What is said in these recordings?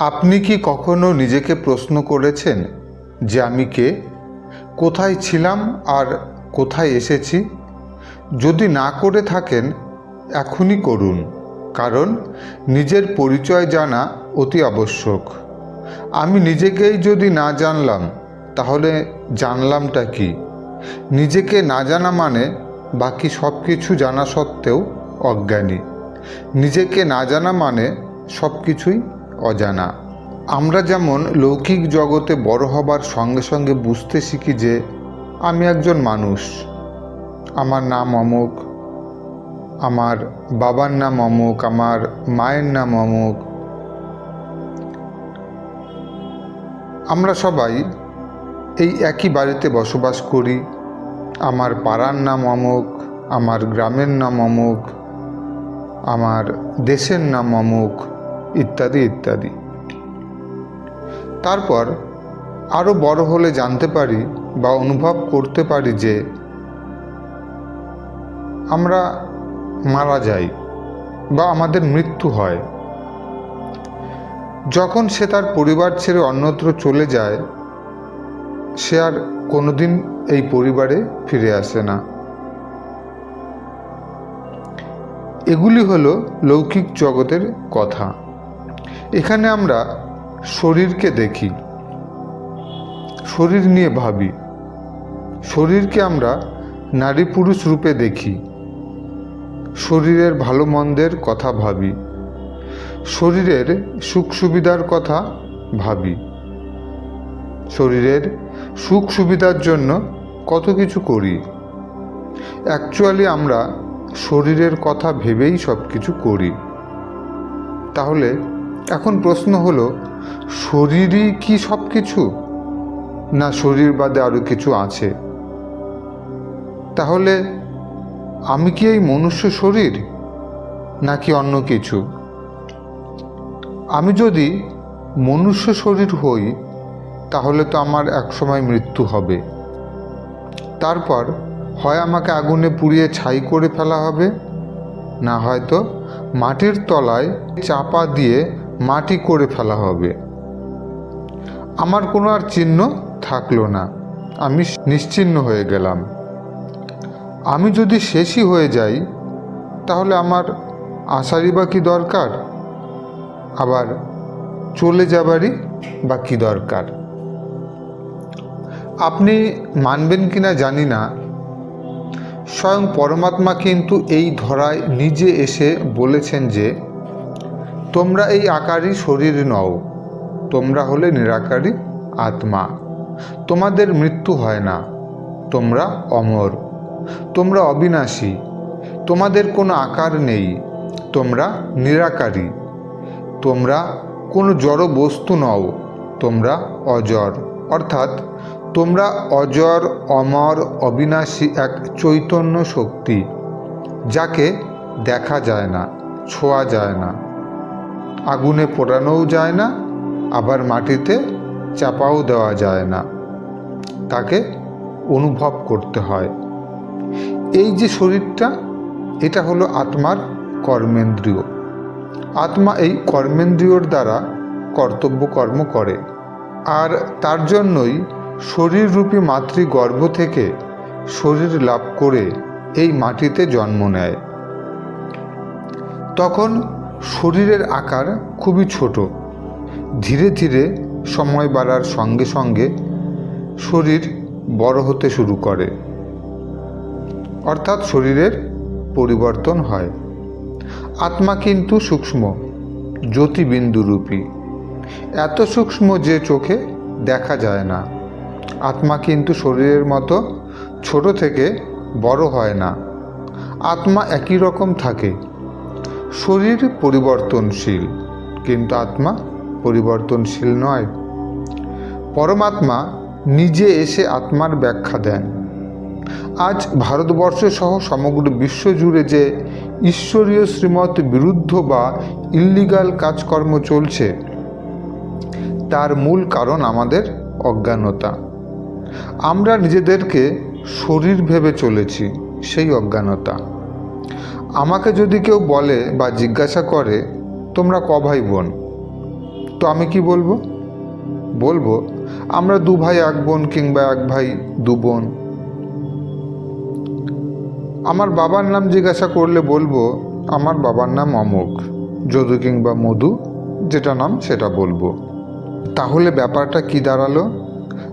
আপনি কি কখনো নিজেকে প্রশ্ন করেছেন যে আমি কে? কোথায় ছিলাম আর কোথায় এসেছি? যদি না করে থাকেন, এখনই করুন, কারণ নিজের পরিচয় জানা অতি আবশ্যক। আমি নিজেকেই যদি না জানলাম, তাহলে জানলামটা কি? নিজেকে না জানা মানে বাকি সব কিছু জানা সত্ত্বেও অজ্ঞানী। নিজেকে না জানা মানে সব কিছুই অজানা। আমরা যেমন লৌকিক জগতে বড় হবার সঙ্গে সঙ্গে বুঝতে শিখি যে, আমি একজন মানুষ। আমার নাম অমুক, আমার বাবার নাম অমুক, আমার মায়ের নাম অমুক। আমরা সবাই এই একই বাড়িতে বসবাস করি। আমার পাড়ার নাম অমুক, আমার গ্রামের নাম অমুক, আমার দেশের নাম অমুক। ইত্যাদি ইত্যাদি। তারপর আরও বড় হলে জানতে পারি বা অনুভব করতে পারি যে আমরা মারা যাই বা আমাদের মৃত্যু হয়। যখন সে তার পরিবার ছেড়ে অন্যত্র চলে যায়, সে আর কোনোদিন এই পরিবারে ফিরে আসে না। এগুলি হলো লৌকিক জগতের কথা। এখানে আমরা শরীরকে দেখি, শরীর নিয়ে ভাবি, শরীরকে আমরা নারী পুরুষ রূপে দেখি, শরীরের ভালো মন্দের কথা ভাবি, শরীরের সুখ সুবিধার কথা ভাবি, শরীরের সুখ সুবিধার জন্য কত কিছু করি। অ্যাকচুয়ালি আমরা শরীরের কথা ভেবেই সব কিছু করি। তাহলে এখন প্রশ্ন হলো, শরীরই কি সব কিছু না শরীর বাদে আরও কিছু আছে? তাহলে আমি কি এই মনুষ্য শরীর, নাকি অন্য কিছু? আমি যদি মনুষ্য শরীর হই, তাহলে তো আমার একসময় মৃত্যু হবে। তারপর হয় আমাকে আগুনে পুড়িয়ে ছাই করে ফেলা হবে, না হয়তো মাটির তলায় চাপা দিয়ে মাটি করে ফেলা হবে। আমার কোনো আর চিহ্ন থাকল না। আমি নিশ্চিহ্ন হয়ে গেলাম। আমি যদি শেষই হয়ে যাই, তাহলে আমার আসারই বা কী দরকার? আবার চলে যাবারই বা কী দরকার? আপনি মানবেন কিনা জানি না। স্বয়ং পরমাত্মা কিন্তু এই ধরায় নিজে এসে বলেছেন যে তোমরা এই আকারই শরীর নও, তোমরা হলে নিরাকারী আত্মা। তোমাদের মৃত্যু হয় না, তোমরা অমর। তোমরা অবিনাশী, তোমাদের কোনো আকার নেই, তোমরা নিরাকারী। তোমরা কোনো জড় বস্তু নও, তোমরা অজর। অর্থাৎ তোমরা অজর, অমর, অবিনাশী এক চৈতন্য শক্তি, যাকে দেখা যায় না, ছোঁয়া যায় না। আগুনে পোড়ানোও যায় না, আবার মাটিতে চাপাও দেওয়া যায় না। তাকে অনুভব করতে হয়। এই যে শরীরটা, এটা হলো আত্মার কর্মেন্দ্রীয়। আত্মা এই কর্মেন্দ্রিয়র দ্বারা কর্তব্য কর্ম করে। আর তার জন্যই শরীররূপী মাতৃগর্ভ থেকে শরীর লাভ করে এই মাটিতে জন্ম নেয়। তখন শরীরের আকার খুবই ছোট। ধীরে ধীরে সময় বাড়ার সঙ্গে সঙ্গে শরীর বড় হতে শুরু করে। অর্থাৎ শরীরের পরিবর্তন হয়। আত্মা কিন্তু সূক্ষ্ম জ্যোতিবিন্দুরূপী এত সূক্ষ্ম যে চোখে দেখা যায় না। আত্মা কিন্তু শরীরের মতো ছোট থেকে বড় হয় না। আত্মা একই রকম থাকে। শরীর পরিবর্তনশীল, কিন্তু আত্মা পরিবর্তনশীল নয়। পরমাত্মা নিজে এসে আত্মার ব্যাখ্যা দেন। আজ ভারতবর্ষ সহ সমগ্র বিশ্ব জুড়ে যে ঈশ্বরীয় শ্রীমত বিরুদ্ধ বা ইল্লিগাল কাজকর্ম চলছে, তার মূল কারণ আমাদের অজ্ঞানতা। আমরা নিজেদেরকে শরীর ভেবে চলেছি, সেই অজ্ঞানতা। আমাকে যদি কেউ বলে বা জিজ্ঞাসা করে, তোমরা ক ভাই বোন? তো আমি কি বলব? বলব, আমরা দু ভাই, এক বোন কিংবা এক ভাই, দু বোন। আমার বাবার নাম জিজ্ঞাসা করলে বলব, আমার বাবার নাম অমুক যদু কিংবা মধু, যেটা নাম সেটা বলব। তাহলে ব্যাপারটা কি দাঁড়াল?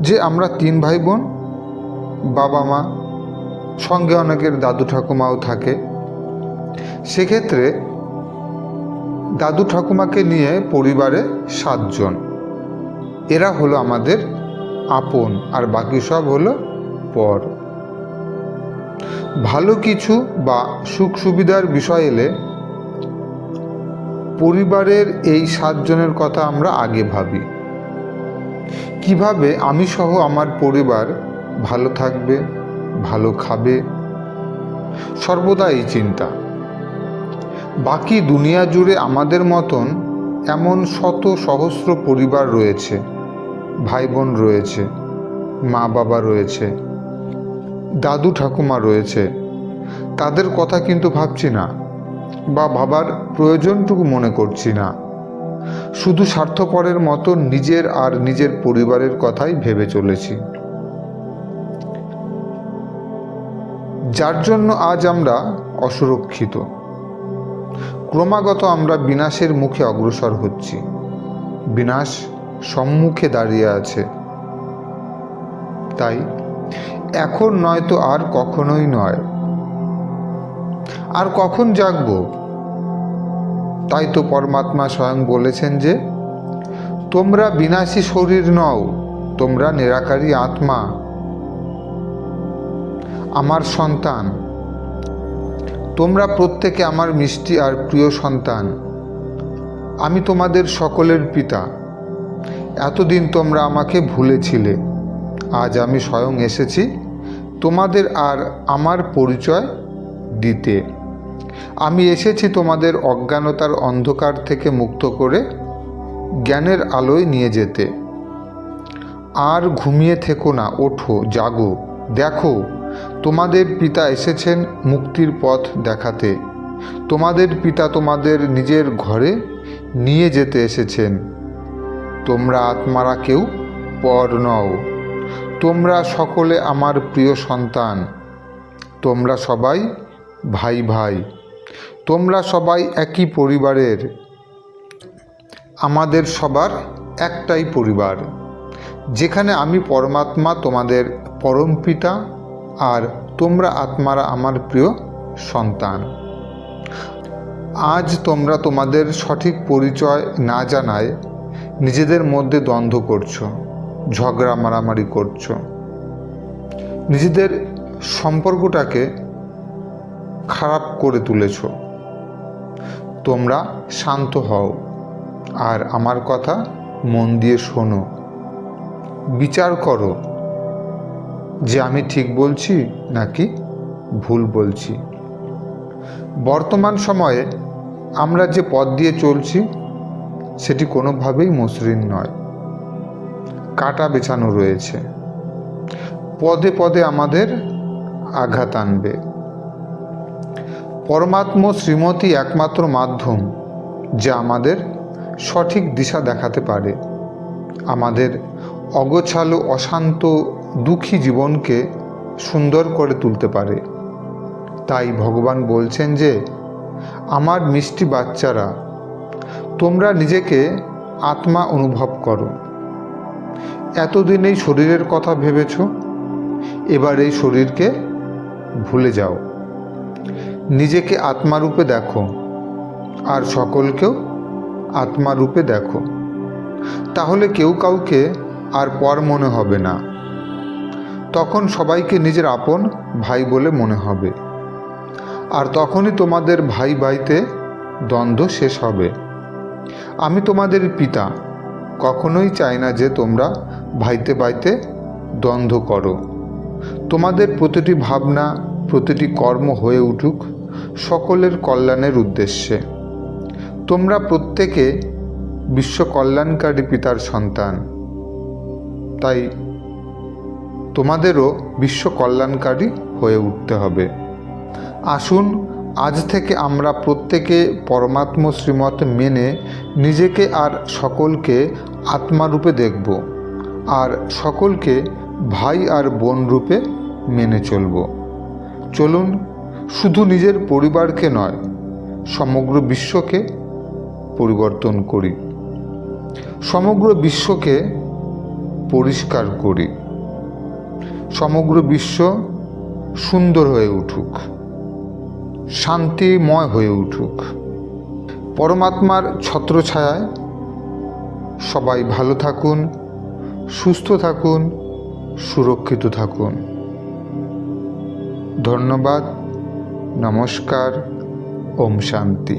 যে আমরা তিন ভাই বোন, বাবা মা, সঙ্গে অনেকের দাদু ঠাকুমাও থাকে। সেক্ষেত্রে দাদু ঠাকুমাকে নিয়ে পরিবারে সাতজন। এরা হলো আমাদের আপন, আর বাকি সব হলো পর। ভালো কিছু বা সুখ সুবিধার বিষয় এলে পরিবারের এই সাতজনের কথা আমরা আগে ভাবি। কীভাবে আমি সহ আমার পরিবার ভালো থাকবে, ভালো খাবে, সর্বদা এই চিন্তা। বাকি দুনিয়া জুড়ে আমাদের মতন এমন শত সহস্র পরিবার রয়েছে ভাই বোন রয়েছে মা বাবা রয়েছে, দাদু ঠাকুমা রয়েছে। তাদের কথা কিন্তু ভাবছি না বা ভাবার প্রয়োজনটুকু মনে করছি না। শুধু স্বার্থপরের মতো নিজের আর নিজের পরিবারের কথাই ভেবে চলেছি। যার জন্য আজ আমরা অসুরক্ষিত। ক্রমাগত আমরা বিনাশের মুখে অগ্রসর হচ্ছি। বিনাশ সম্মুখে দাঁড়িয়ে আছে। তাই এখন নয়তো আর কখনোই নয়। আর কখন জাগব? তাই তো পরমাত্মা স্বয়ং বলেছেন যে, তোমরা বিনাশী শরীর নও, তোমরা নিরাকারী আত্মা। আমার সন্তান তোমরা প্রত্যেকে আমার মিষ্টি আর প্রিয় সন্তান। আমি তোমাদের সকলের পিতা। এতদিন তোমরা আমাকে ভুলেছিলে। আজ আমি স্বয়ং এসেছি তোমাদের আর আমার পরিচয় দিতে। আমি এসেছি তোমাদের অজ্ঞানতার অন্ধকার থেকে মুক্ত করে জ্ঞানের আলোয় নিয়ে যেতে। আর ঘুমিয়ে থেকো না, ওঠো, জাগো, দেখো তোমাদের পিতা এসেছেন মুক্তির পথ দেখাতে। তোমাদের পিতা তোমাদের নিজের ঘরে নিয়ে যেতে এসেছেন। তোমরা আত্মারা কেউ পর নও। তোমরা সকলে আমার প্রিয় সন্তান। তোমরা সবাই ভাই ভাই। তোমরা সবাই একই পরিবারের। আমাদের সবার একটাই পরিবার। যেখানে আমি পরমাত্মা, তোমাদের পরম পিতা আর তোমরা আত্মারা আমার প্রিয় সন্তান। আজ তোমরা তোমাদের সঠিক পরিচয় না জানায় নিজেদের মধ্যে দ্বন্দ্ব করছ, ঝগড়া মারামারি করছ। নিজেদের সম্পর্কটাকে খারাপ করে তুলেছ। তোমরা শান্ত হও আর আমার কথা মন দিয়ে শোনো। বিচার করো। যে আমি ঠিক বলছি নাকি ভুল বলছি। বর্তমান সময়ে আমরা যে পথ দিয়ে চলছি, সেটি কোনোভাবেই মসৃণ নয়। কাটা বেছানো রয়েছে। পদে পদে আমাদের আঘাত আনবে। পরমাত্ম শ্রীমতী একমাত্র মাধ্যম যা আমাদের সঠিক দিশা দেখাতে পারে। আমাদের অগোছালো, অশান্ত দুঃখী জীবনকে সুন্দর করে তুলতে পারে। তাই ভগবান বলছেন যে, আমার মিষ্টি বাচ্চারা, তোমরা নিজেকে আত্মা অনুভব করো। এতদিন এই শরীরের কথা ভেবেছ, এবার এই শরীরকে ভুলে যাও। নিজেকে আত্মারূপে দেখো, আর সকলকেও আত্মারূপে দেখো। তাহলে কেউ কাউকে আর পর মনে হবে না। তখন সবাইকে নিজের আপন ভাই বলে মনে হবে। আর তখনই তোমাদের ভাই ভাইতে দ্বন্দ্ব শেষ হবে। আমি তোমাদের পিতা, কখনোই চাই না যে তোমরা ভাইতে ভাইতে দ্বন্দ্ব করো। তোমাদের প্রতিটি ভাবনা, প্রতিটি কর্ম হয়ে উঠুক সকলের কল্যাণের উদ্দেশ্যে। তোমরা প্রত্যেকে বিশ্ব কল্যাণকারী পিতার সন্তান। তাই তোমাদেরও বিশ্ব কল্যাণকারী হয়ে উঠতে হবে। আসুন, আজ থেকে আমরা প্রত্যেকে পরমাত্ম শ্রীমত মেনে নিজেকে আর সকলকে আত্মারূপে দেখব আর সকলকে ভাই আর বোন রূপে মেনে চলব। চলুন, শুধু নিজের পরিবারকে নয়, সমগ্র বিশ্বকে পরিবর্তন করি। সমগ্র বিশ্বকে পরিষ্কার করি। সমগ্র বিশ্ব সুন্দর হয়ে উঠুক, শান্তিময় হয়ে উঠুক। পরমাত্মার ছত্রছায়ায় সবাই ভালো থাকুন, সুস্থ থাকুন, সুরক্ষিত থাকুন। ধন্যবাদ, নমস্কার, ওম শান্তি।